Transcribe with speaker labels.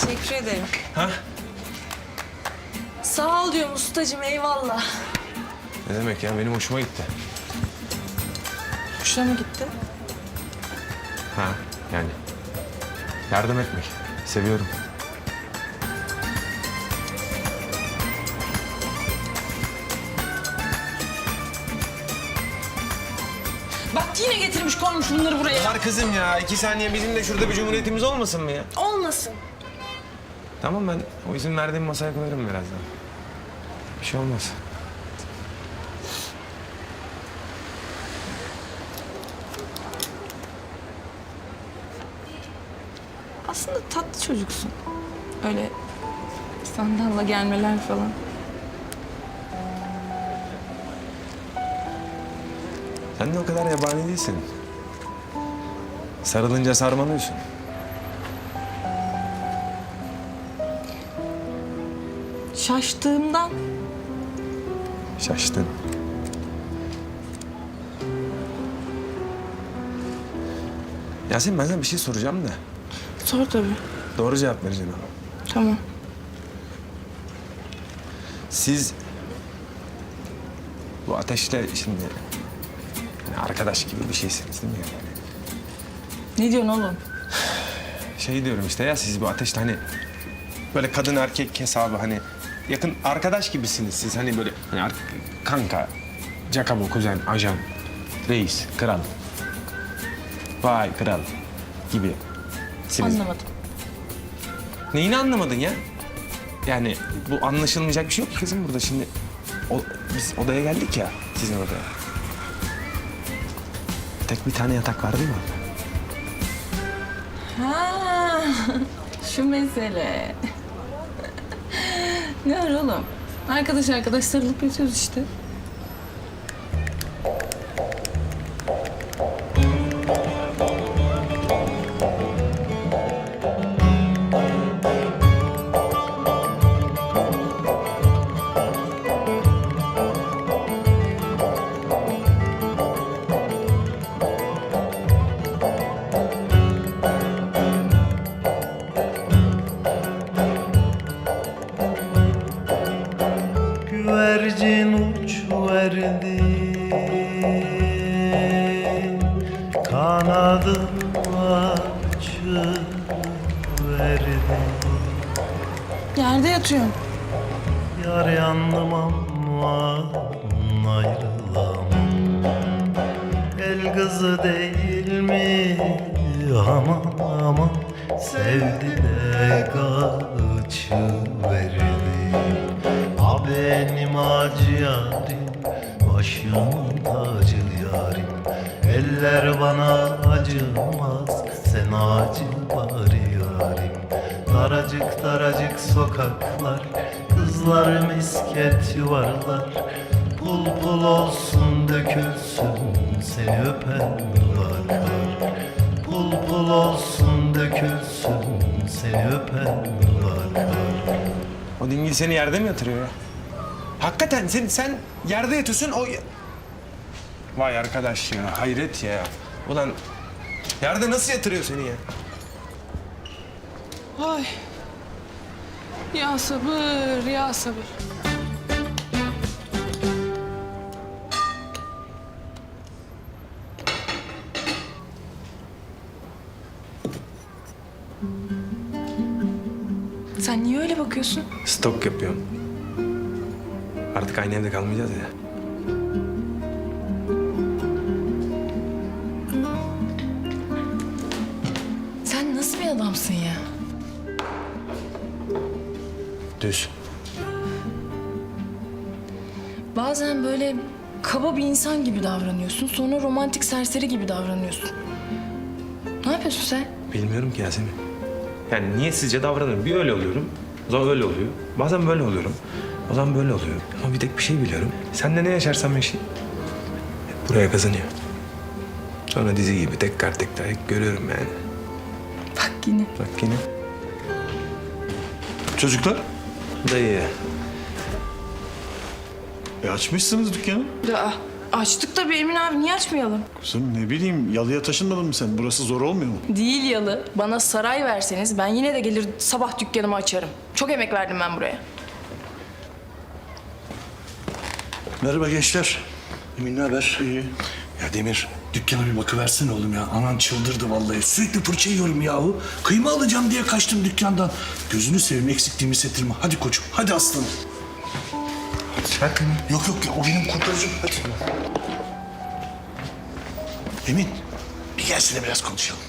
Speaker 1: Teşekkür ederim.
Speaker 2: Ha?
Speaker 1: Sağ ol diyorum ustacığım eyvallah.
Speaker 2: Ne demek ya benim hoşuma gitti.
Speaker 1: Hoşuna mı gitti?
Speaker 2: Ha yani. Yardım etmek. Seviyorum.
Speaker 1: Bak yine getirmiş koymuş bunları buraya.
Speaker 2: Var kızım ya. iki saniye bizim de şurada bir cumhuriyetimiz olmasın mı ya?
Speaker 1: Olmasın.
Speaker 2: Tamam ben o izin verdiğim masaya koyarım birazdan. Bir şey olmaz.
Speaker 1: Aslında tatlı çocuksun. Öyle sandalla gelmeler falan.
Speaker 2: Sen de o kadar yabani değilsin. Sarılınca sarmalıyorsun.
Speaker 1: Şaştığımdan
Speaker 2: Şaştın. Yasemin ben sana bir şey soracağım da.
Speaker 1: sor tabii.
Speaker 2: Doğru cevap vereceksin ama.
Speaker 1: Tamam.
Speaker 2: Siz bu ateşle şimdi yani arkadaş gibi bir şeysiniz değil mi? Yani
Speaker 1: Ne diyorsun oğlum?
Speaker 2: şey diyorum işte ya siz bu ateşle hani böyle kadın erkek hesabı hani yakın arkadaş gibisiniz siz hani böyle hani ar- kanka, Jacobo, kuzen, ajan, reis, kral. Vay kral gibi. Siniz.
Speaker 1: Anlamadım.
Speaker 2: Neyini anlamadın ya? Yani bu anlaşılmayacak bir şey yok ki kızım burada şimdi. O, biz odaya geldik ya sizin odaya. Tek bir tane yatak var değil mi?
Speaker 1: Ha, şu mesele. Ne var oğlum? Arkadaş arkadaş sarılıp yatıyoruz işte.
Speaker 3: Kanadım açıverdi
Speaker 1: Yerde yatıyorum.
Speaker 3: Yar yandım ama ayrılamam El kızı değil mi? Aman aman. Sevdi de kaçıverdi A benim acı yarim Başımın tacı yarim Eller bana acımaz Sen acı bari yarim. Daracık daracık sokaklar Kızlar misket yuvarlar. Pul pul olsun dökülsün Seni öpen dudaklar Pul pul olsun dökülsün Seni öpen dudaklar
Speaker 2: O dingil seni yerde mi yatırıyor ya? Hakikaten sen, sen yerde yatıyorsun o... Vay arkadaş ya hayret ya. Ulan yerde nasıl yatırıyor seni ya?
Speaker 1: Ay. Ya sabır, ya sabır. Sen niye öyle bakıyorsun?
Speaker 2: Stok yapıyorum. Artık aynı evde kalmayacağız ya.
Speaker 1: Adamsın ya?
Speaker 2: Düz.
Speaker 1: Bazen böyle kaba bir insan gibi davranıyorsun. Sonra romantik serseri gibi davranıyorsun. Ne yapıyorsun sen?
Speaker 2: Bilmiyorum ki Yasemin. Yani niye sizce davranıyorum? Bir öyle oluyorum. O zaman öyle oluyor. Bazen böyle oluyorum. O zaman böyle oluyor. Ama bir tek bir şey biliyorum. Sen de ne yaşarsam yaşayayım. Hep buraya kazanıyor. Sonra dizi gibi tekrar tekrar görüyorum yani.
Speaker 1: Bak yine.
Speaker 2: Bak yine.
Speaker 4: Çocuklar,
Speaker 2: Dayı.
Speaker 4: e açmışsınız dükkanı.
Speaker 1: Aa, Açtık tabii Emin abi niye açmayalım?
Speaker 4: Kızım ne bileyim yalıya taşınmadın mı sen? Burası zor olmuyor mu?
Speaker 1: Değil yalı. Bana saray verseniz ben yine de gelir sabah dükkanımı açarım. Çok emek verdim ben buraya.
Speaker 4: Merhaba gençler.
Speaker 5: Emin ne haber? İyi. Ya Demir, dükkana bir bakıversene oğlum ya. Anan çıldırdı vallahi. Sürekli fırça yiyorum yahu. Kıyma alacağım diye kaçtım dükkandan. Gözünü seveyim eksikliğimi hissettirme. Hadi koçum, hadi aslanım.
Speaker 2: Hadi.
Speaker 5: Yok yok ya, o benim kurtarıcım. Hadi. Emin, bir gelsene biraz konuşalım.